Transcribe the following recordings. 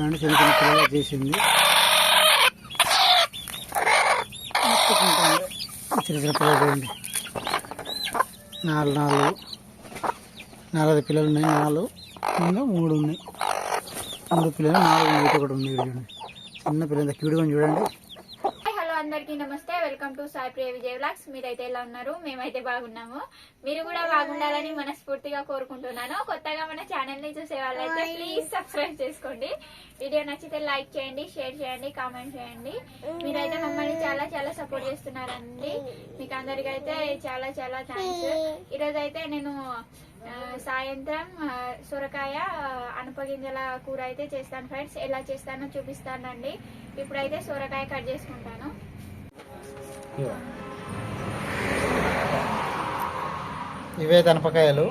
చూడండి చిన్న చిన్న పిల్లలు చేసింది. చిన్న చిన్న పిల్లలు చూడండి నాలుగు నాలుగు. నాలుగు పిల్లలు ఉన్నాయి. నాలుగు ఇంకా మూడు ఉన్నాయి. మూడు పిల్లలు నాలుగు ఉన్నాయి. ఒకటి ఉంది. చూడండి చిన్న పిల్లలు క్యూడ్గా చూడండి హాయ్ హలో అందరికీ నమస్తే welcome to Sai Priya Vijay vlogs. మీరైతే ఎలా ఉన్నారు? మేమైతే బాగున్నాము. మీరు కూడా బాగుండాలని మనస్ఫూర్తిగా కోరుకుంటున్నాను. కొత్తగా మన ఛానల్ని చూసే వాళ్ళైతే ప్లీజ్ సబ్స్క్రైబ్ చేసుకోండి. వీడియో నచ్చితే లైక్ చేయండి షేర్ చేయండి కామెంట్ చేయండి. మీరైతే మమ్మల్ని చాలా చాలా సపోర్ట్ చేస్తున్నారండి. మీకు అందరికైతే చాలా చాలా థ్యాంక్స్ ఈరోజు అయితే నేను సాయంత్రం సొరకాయ అనపగింజల కూర అయితే చేస్తాను ఫ్రెండ్స్ ఎలా చేస్తానో చూపిస్తానండి. ఇప్పుడైతే సొరకాయ కట్ చేసుకుంటాను. ఇవే తనపకాయలు.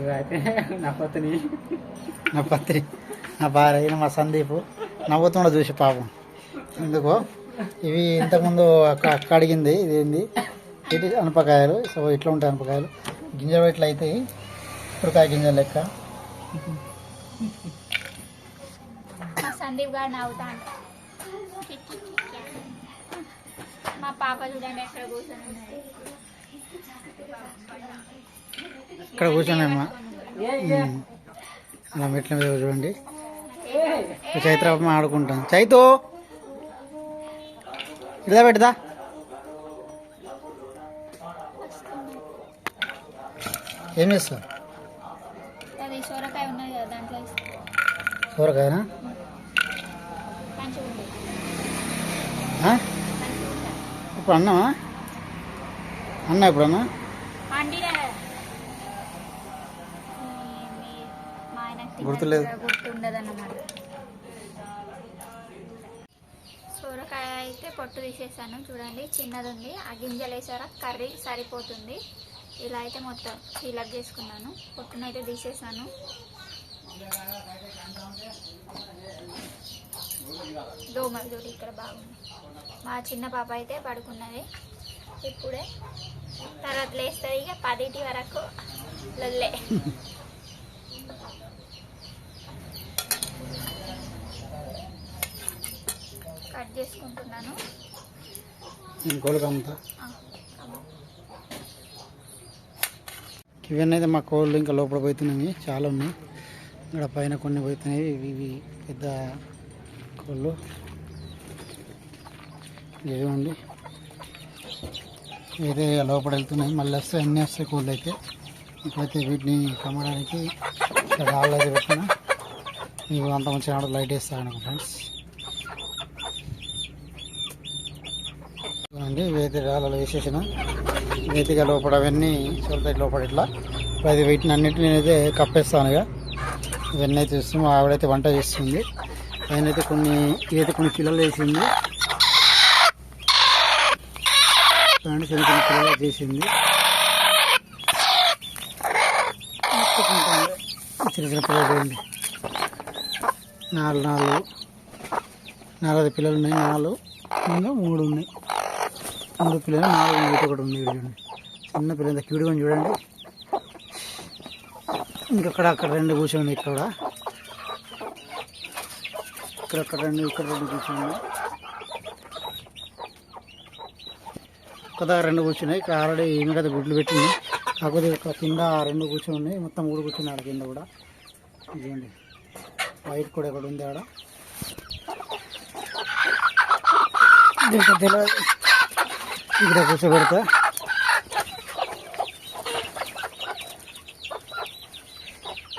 ఇవైతే నా పత్ని. నా పత్రి నా భార్య మా సందీప్. నవ్వుతుండ చూసి పాపం. ఎందుకో? ఇవి ఇంతకుముందు అక్క అక్క అడిగింది ఇదేంది? ఇది అనపకాయలు. సో ఇట్లా ఉంటాయి అనపకాయలు. గింజలు ఇట్లా అవుతాయి. ఉడకాయ గింజలు లెక్క. సందీప్ గారు నవ్వుతాను మా పాప చూడండి ఎక్కడ కూర్చొని ఇక్కడ కూర్చోనమ్మా. అలా మెట్ల మీద చూడండి. చైత్ర ఆడుకుంటాం. చైతు! ఇదా పెడదా ఏం చేస్తావు సూరకాయనా మంచిగా ఉంది ఆ? మంచిగా ఉంటుంది ఇప్పుడు అన్నావా అన్నా ఇప్పుడు అన్నా అండినా కదా మీ- మీ- మా ఆయనకు గుర్తులేదు. గుర్తుండదన్నమాట. సొరకాయ అయితే పొట్టు తీసేసాను చూడండి చిన్నది ఉంది ఆ గింజలు వేసారా? కర్రీ సరిపోతుంది. ఇలా అయితే మొత్తం ఫీలప్ చేసుకున్నాను. పొట్టునైతే తీసేసాను. దోమలు చూడు ఇక్కడ బాగుంది మా చిన్న పాప అయితే పడుకున్నది. ఇప్పుడే తర్వాత లేస్తుంది ఇక పదిటి వరకు లొల్లే. కట్ చేసుకుంటున్నాను. ఇవన్నీ అయితే మా కోళ్ళు ఇంకా లోపల పోతున్నాయి. చాలా ఉన్నాయి. ఇక్కడ పైన కొన్ని పోతున్నాయి. ఇవి పెద్ద కోళ్ళు ఇదిగోండి ఇదే లోపల వెళ్తున్నాయి మళ్ళీ వస్తే అన్నీ వస్తాయి కోళ్ళు అయితే. ఇప్పుడైతే వీటిని కమ్మడానికి ఇక్కడ రాళ్ళు అయితే పెట్టిన. ఇవి అంత మంచిగా ఆడ లైట్ వేస్తాను ఫ్రెండ్స్ అండి వేతి రాళ్ళలో వేసేసిన. వేతిగా లోపల అవన్నీ చూడతాయి లోపల ఇట్లా. ఇప్పుడు అది వీటిని అన్నింటినీ నేనైతే కప్పేస్తాను ఇక ఇవన్నీ అయితే చూస్తున్నాం. ఆవిడైతే వంట చేస్తుంది. పైన అయితే కొన్ని ఇదైతే కొన్ని పిల్లలు వేసింది. చూడండి చిన్న చిన్న పిల్లలు చేసింది చిన్న చిన్న పిల్లలు చూడండి నాలుగు నాలుగు. నాలుగు పిల్లలు ఉన్నాయి నాలుగు ఇంకా మూడు ఉన్నాయి. మూడు పిల్లలు నాలుగు ఉన్నాయి. ఒకటి ఉంది చూడండి. చిన్న పిల్లలు క్యూడ్గా ఉంది చూడండి. ఇంకక్కడ అక్కడ రెండు కూర్చోండి ఇక్కడ. ఇక్కడ అక్కడ రెండు ఇక్కడ రెండు కూర్చున్నాయి. ఒక రెండు కూర్చున్నాయి. ఇక్కడ ఆల్రెడీ ఏమి కదా గుడ్లు పెట్టింది. కాకపోతే ఇక్కడ కింద రెండు కూర్చొని ఉన్నాయి మొత్తం మూడు కూర్చున్నాయి ఆడ కింద కూడా. ఇదిగోండి వైట్ కూడా ఇక్కడ ఉంది ఆడ. తెలియదు ఇక్కడ కూర్చోబెడతా.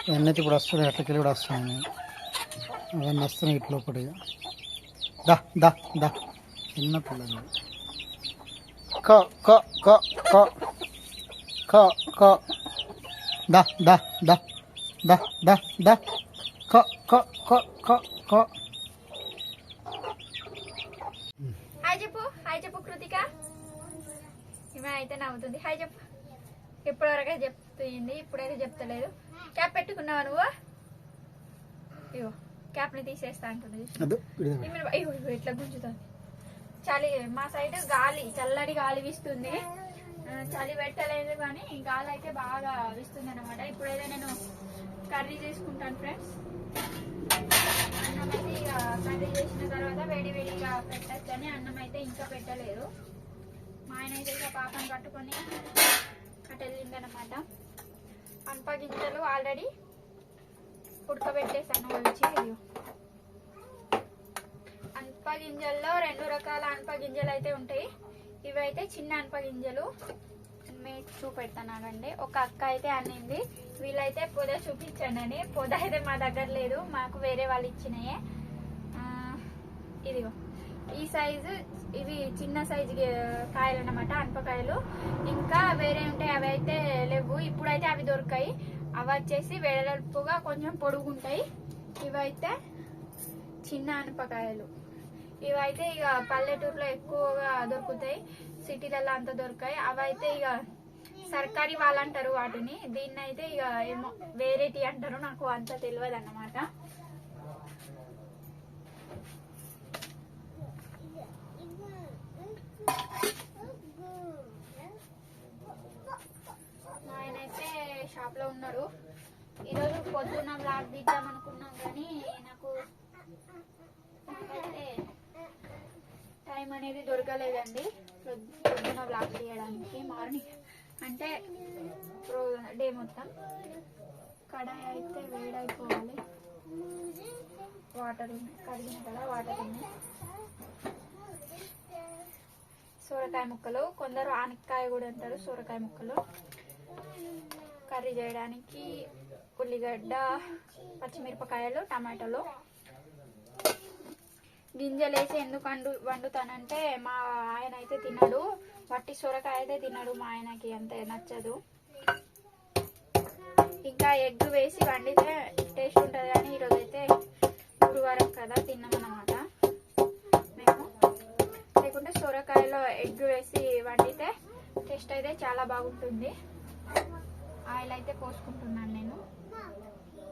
ఇవన్నీ అయితే ఇప్పుడు వస్తున్నాయి. అట్లకెళ్ళి కూడా వస్తున్నాయి. అవన్నీ వస్తున్నాయి ఇట్లా ఒకటి. దా దా దా. చిన్న పిల్లలు. క క క క క క. దా దా దా. దా దా దా. క క క క క. హాయ్ చెప్పు హాయ్ చెప్పు కృతిక. ఈమె అయితే నవ్వుతుంది. హాయ్ చెప్పు. ఇప్పటివరకే చెప్తుంది ఇప్పుడైతే చెప్తలేదు. క్యాప్ పెట్టుకున్నావా నువ్వు? ఇగో క్యాప్ని తీసేస్తా అంటుంది. ఇట్లా గుంజుతుంది? చలి మా సైడ్ గాలి చల్లటి గాలి వీస్తుంది. చలి పెట్టలేదు కానీ గాలి అయితే బాగా వీస్తుంది అనమాట ఇప్పుడైతే నేను కర్రీ చేసుకుంటాను ఫ్రెండ్స్ వేడి వేడిగా పెట్టచ్చని అన్నం అయితే ఇంకా పెట్టలేదు. మా ఆయన అయితే ఇక పాపను కట్టుకొని అటు వెళ్ళిందనమాట అనప గింజలు ఆల్రెడీ ఉడకబెట్టేసాను వచ్చి అనప గింజల్లో రెండు రకాల అనప గింజలు అయితే ఉంటాయి. ఇవైతే చిన్న అనప గింజలు. మీకు చూపెడతానండి. ఒక అక్క అయితే అన్నింది. వీళ్ళైతే పొద చూపించండి పొద అయితే మా దగ్గర లేదు. మాకు వేరే వాళ్ళు ఇచ్చినాయే. ఇదిగో. ఈ సైజు ఇవి చిన్న సైజు కాయలు అన్నమాట అనపకాయలు ఇంకా వేరే ఉంటాయి. అవి అయితే లేవు. ఇప్పుడైతే అవి దొరికాయి. అవి వచ్చేసి వెడల్పుగా కొంచెం పొడుగుంటాయి. ఇవైతే చిన్న అనపకాయలు ఇవైతే ఇక పల్లెటూరులో ఎక్కువగా దొరుకుతాయి. సిటీలలో అంత దొరకాయి. అవైతే ఇక సర్కారీ వాళ్ళు అంటారు వాటిని. దీన్ని అయితే ఇక ఏమో వేరేటి అంటారు. నాకు అంత తెలియదు అన్నమాట మా ఆయన అయితే షాప్ లో ఉన్నారు ఈరోజు పొద్దున్న బ్లాగ్ దిద్దాం అనుకున్నాం కానీ నాకు అయితే టైం అనేది దొరకలేదండి. పొద్- పొద్దున బ్లాగ్ తీయడానికి. మార్నింగ్ అంటే డే మొత్తం కడాయి అయితే వేడైపోవాలి. వాటర్ కడిగిన కదా వాటర్ ఉన్నాయి సొరకాయ ముక్కలు కొందరు ఆనక్కాయ కూడా అంటారు సొరకాయ ముక్కలు. కర్రీ చేయడానికి ఉల్లిగడ్డ పచ్చిమిరపకాయలు టమాటాలు. గింజలు వేసి ఎందుకు వండు వండుతానంటే మా ఆయన అయితే తినడు. వట్టి సొరకాయ అయితే తినడు మా ఆయనకి అంత నచ్చదు. ఇంకా ఎగ్ వేసి వండితే టేస్ట్ ఉంటుంది కానీ ఈరోజు అయితే గురువారం కదా తిన్నామన్నమాట. మేము లేకుంటే సొరకాయలో ఎగ్ వేసి వండితే టేస్ట్ అయితే చాలా బాగుంటుంది. ఆయిల్ అయితే పోసుకుంటున్నాను నేను.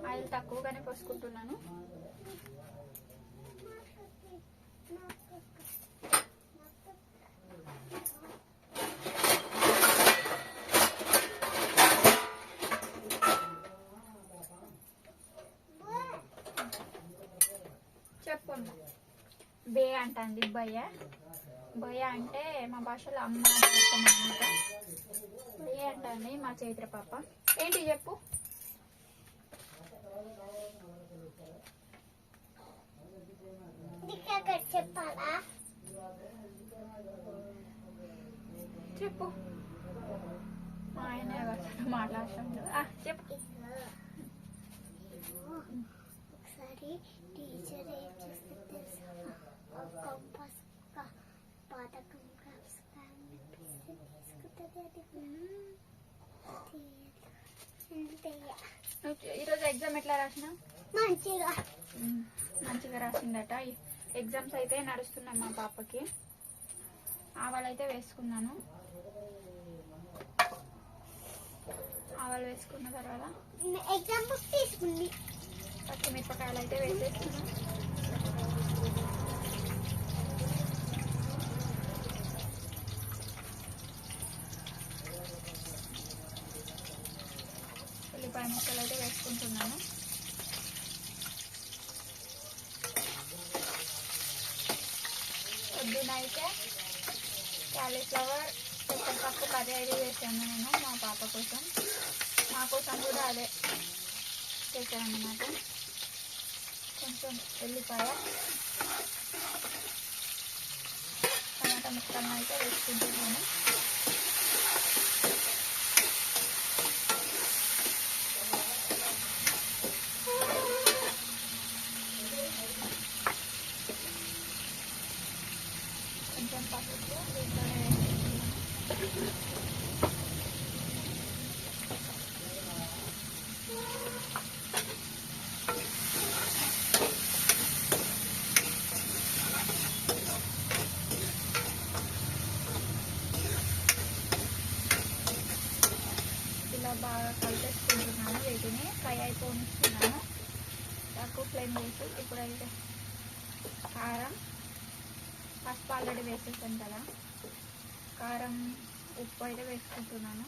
ఆయిల్ తక్కువగానే పోసుకుంటున్నాను. చెప్పండి బే అంటుంది బయ్య. బయ్య అంటే మా భాషలో అమ్మ అని అంటుంది మా చైత్ర పాప. ఏంటి చెప్పు? చెప్పు. ఆయన మాట్లాడటం చెప్పు. ఒకసారి టీచర్ ఏం చేస్తే తెలుసా? కంపాస్ పాత కంపాస్ తీసుకుంటుంది అది. ఈరోజు ఎగ్జామ్ ఎట్లా రాసినా మంచిగా. మంచిగా రాసిందట. ఎగ్జామ్స్ అయితే నడుస్తున్నాయి మా పాపకి. ఆవాలైతే వేసుకున్నాను. ఆవాలు వేసుకున్న తర్వాత ఎగ్జామ్ తీసుకుంది పచ్చిమిరపకాయలు అయితే వేసేస్తున్నాను ఉల్లిపాయ ముక్కలు అయితే వేసుకుంటున్నాను పొద్దున అయితే క్యాలీఫ్లవర్ పెసరపప్పు కర్రీ అయితే చేశాను నేను మా పాప కోసం. మా కోసం కూడా అదే చేశాను అన్నమాట కొంచెం ఎల్లిపాయ టమాటా ముక్కలను అయితే వేసుకుంటున్నాను. కొంచెం పసుపు దీంట్లోనే వేసుకుంటున్నాను ఇలా బాగా కలిపేసుకుంటున్నాను వీటిని ఫ్రై అయిపోనిస్తున్నాను తక్కువ ఫ్లేమ్ చేసి ఇప్పుడైతే కారం పసుపు ఆల్రెడీ వేసేసాను కదా. కారం ఉప్పు అయితే వేసుకుంటున్నాను.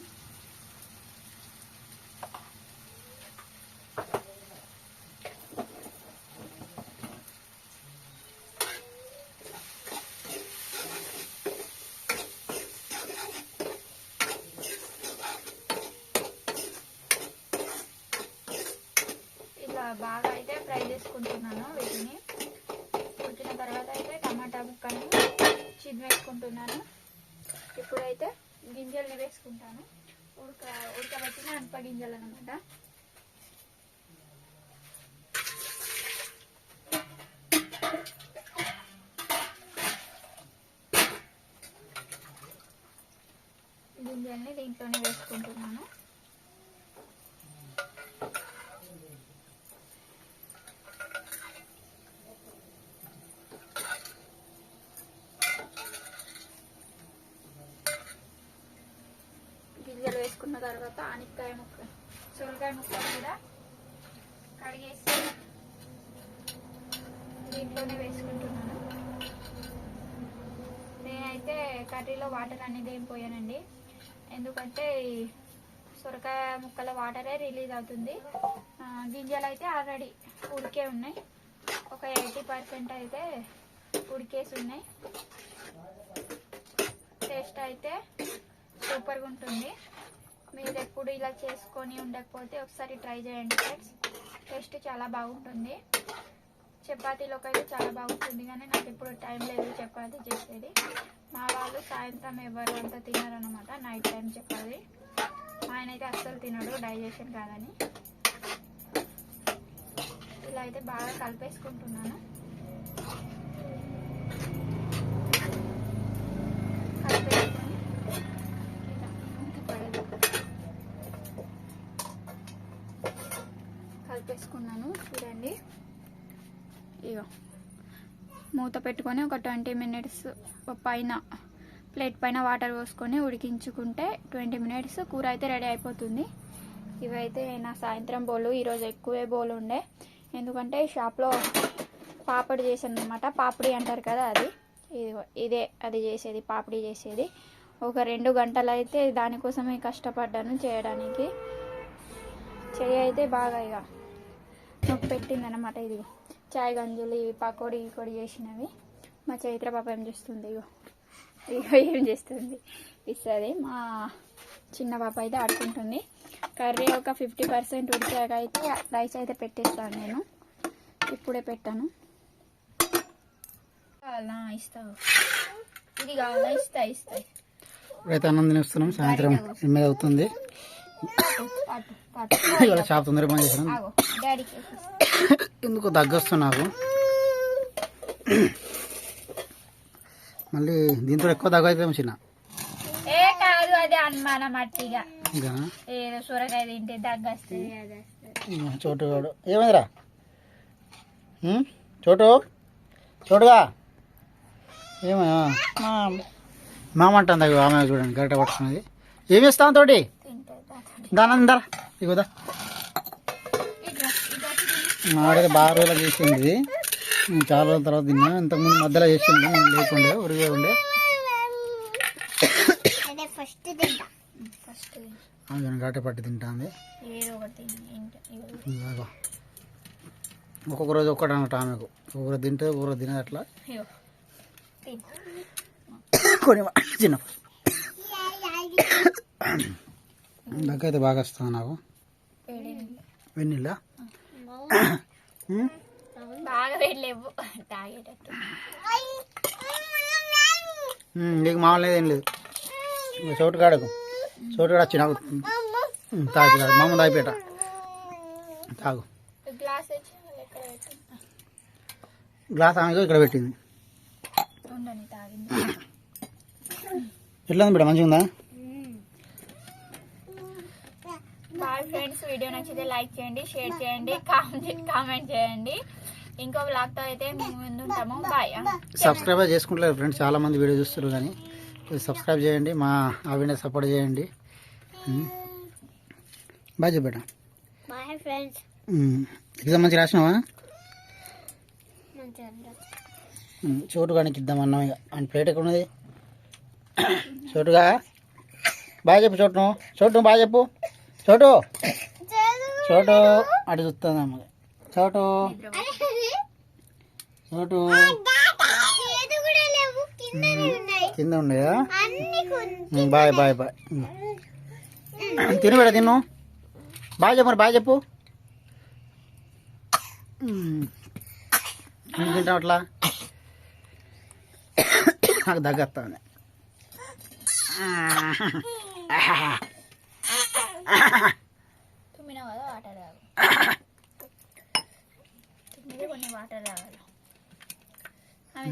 బాగా అయితే ఫ్రై చేసుకుంటున్నాను వీటిని. ఉడికిన తర్వాత అయితే టమాటా ముక్కని చిన్న వేసుకుంటున్నాను. ఇప్పుడైతే గింజల్ని వేసుకుంటాను. ఉడక ఉడకబెట్టిన అనప గింజలు అనమాట గింజల్ని దీంట్లోనే వేసుకుంటున్నాను గింజలు వేసుకున్న తర్వాత ఆనిక్కాయ ముక్క సొరకాయ ముక్కలు కూడా కడిగేసి దీంట్లోనే వేసుకుంటున్నాను. నేనైతే కర్రీలో వాటర్ అనేది ఏం పోయానండి. ఎందుకంటే సొరకాయ ముక్కల వాటరే రిలీజ్ అవుతుంది. గింజలు అయితే ఆల్రెడీ ఉడికే ఉన్నాయి. ఒక ఎయిటీ పర్సెంట్ అయితే ఉడికేసి ఉన్నాయి. టేస్ట్ అయితే సూపర్గా ఉంటుంది. మీరు ఎప్పుడు ఇలా చేసుకొని ఉండకపోతే ఒకసారి ట్రై చేయండి ఫ్రెండ్స్. టేస్ట్ చాలా బాగుంటుంది. చపాతీలోకి అయితే చాలా బాగుంటుంది కానీ నాకు ఇప్పుడు టైం లేదు చపాతీ చేసేది. మా వాళ్ళు సాయంత్రం ఎవరు అంతా తినరనమాట నైట్ టైం చపాతీ. ఆయన అయితే అస్సలు తినడు డైజెషన్ కాదని. ఇలా అయితే బాగా కలిపేసుకుంటున్నాను కలిపేసుకొని ఇలా మూత పడదు. తీసుకున్నాను. చూడండి. ఇగో. మూత పెట్టుకొని ఒక ట్వంటీ మినిట్స్ పైన ప్లేట్ పైన వాటర్ పోసుకొని ఉడికించుకుంటే ట్వంటీ మినిట్స్ కూర అయితే రెడీ అయిపోతుంది. ఇవైతే నా సాయంత్రం బోలు ఈరోజు ఎక్కువే బోలు ఉండే. ఎందుకంటే షాప్లో పాపడి చేశాను అనమాట పాపిడి అంటారు కదా అది. ఇదిగో ఇదే అది చేసేది పాపిడి చేసేది. ఒక రెండు గంటలు అయితే దానికోసమే కష్టపడ్డాను చేయడానికి. చెయ్యి అయితే బాగా ఇక నొప్పి పెట్టింది అనమాట ఇది చాయ్ గంజులు ఇవి పకోడీ కొడి చేసినవి. మా చైత్ర పాప ఏం చేస్తుంది ఇగో. ఇగో ఏం చేస్తుంది ఇస్తుంది. మా చిన్న పాప అయితే ఆడుకుంటుంది. కర్రీ ఒక ఫిఫ్టీ పర్సెంట్ ఉడికాక అయితే రైస్ అయితే పెట్టేస్తాను నేను. ఇప్పుడే పెట్టాను. కావాలా ఇస్తావు ఇది కావాలా ఇస్తా ఇస్తా. ఇప్పుడైతే తినేస్తున్నాం. సాయంత్రం ఎనిమిది అవుతుంది. ఇవాళ షాప్ తొందరగా పని చేసినాం ఆగో డాడీకి ఎందుకు దగ్గొస్తుంది నాకు. మళ్ళీ దీంతో ఎక్కువ దగ్గు చిన్న. చోటు ఏమైందిరా? చోటు? చోటుగా? ఏమయ్యా? మామ. అంటుంది అవి ఆమె చూడండి గరిట పట్టుకున్నది. ఏమి ఇస్తాం తోటి? తింటే దాంతో. దాని అందరా ఇగోదా. తిని. ఆడైతే బాగా రోజులు చేసింది. చాలా రోజుల తర్వాత తిన్నా. ఇంతకుముందు మధ్యలో చేసింది. నేను లేకుండే ఉరిగే ఉండే. గరిట పట్టి తింటాంది. తిని. ఒక్కొక్క రోజు ఒక్కటి అన్నట్టు ఆమెకు. ఒక్కొక్కరు తింటే ఒక్కొక్కరు తినేది అట్లా ఇగో. తిను. కొని చిన్న దగ్గర అయితే బాగా వస్తుంది నాకు. వెన్నీళ్ళ నీకు మామూలు ఏం లేదు. చోటు కాడకు. చోటు కాడ వచ్చి నాకు తాగి మామూలు తాగిపేట తాగు. గ్లాస్ ఆమెకు ఇక్కడ పెట్టింది. ఎట్లా ఉంది బిడ్డ? మంచిగా ఉందా బాయ్ ఫ్రెండ్స్ వీడియో నచ్చితే లైక్ చేయండి షేర్ చేయండి కామెంట్ కామెంట్ చేయండి. ఇంకో బ్లాగ్తో అయితే మేము ముందు ఉంటాము. బాయ్ సబ్స్క్రైబ్ చేసుకుంటలేరు ఫ్రెండ్స్ చాలా మంది వీడియో చూస్తారు కానీ సబ్స్క్రైబ్ చేయండి మా ఆవిడ సపోర్ట్ చేయండి. బాగా చెప్పేట బాయ్ ఫ్రెండ్స్ ఎగ్జామ్ మంచిగా రాసినావా? చోటు కానికి ఇద్దాం అన్నాం ఇక. అని ప్లేట్ ఎక్కడ ఉన్నది చోటుగా? బాగా చెప్పు చోటు నువ్వు చోటు నువ్వు బాగా చెప్పు. చోటు. చోటు. అటు చూస్తుంది అమ్మ చోటు. చోటు. ఉన్నాయి? కింద ఉమ్, బాయ్ బాయ్ బాయ్. తిను బిడ్డ తిను. బాగా చెప్పు మరి బాగా చెప్పు తింటావు అట్లా? నాకు దగ్గత్తాను తుమ్మినావు కదా వాటర్ తాగు తుమ్మితే కొన్ని వాటర్ తాగాలి ఆమె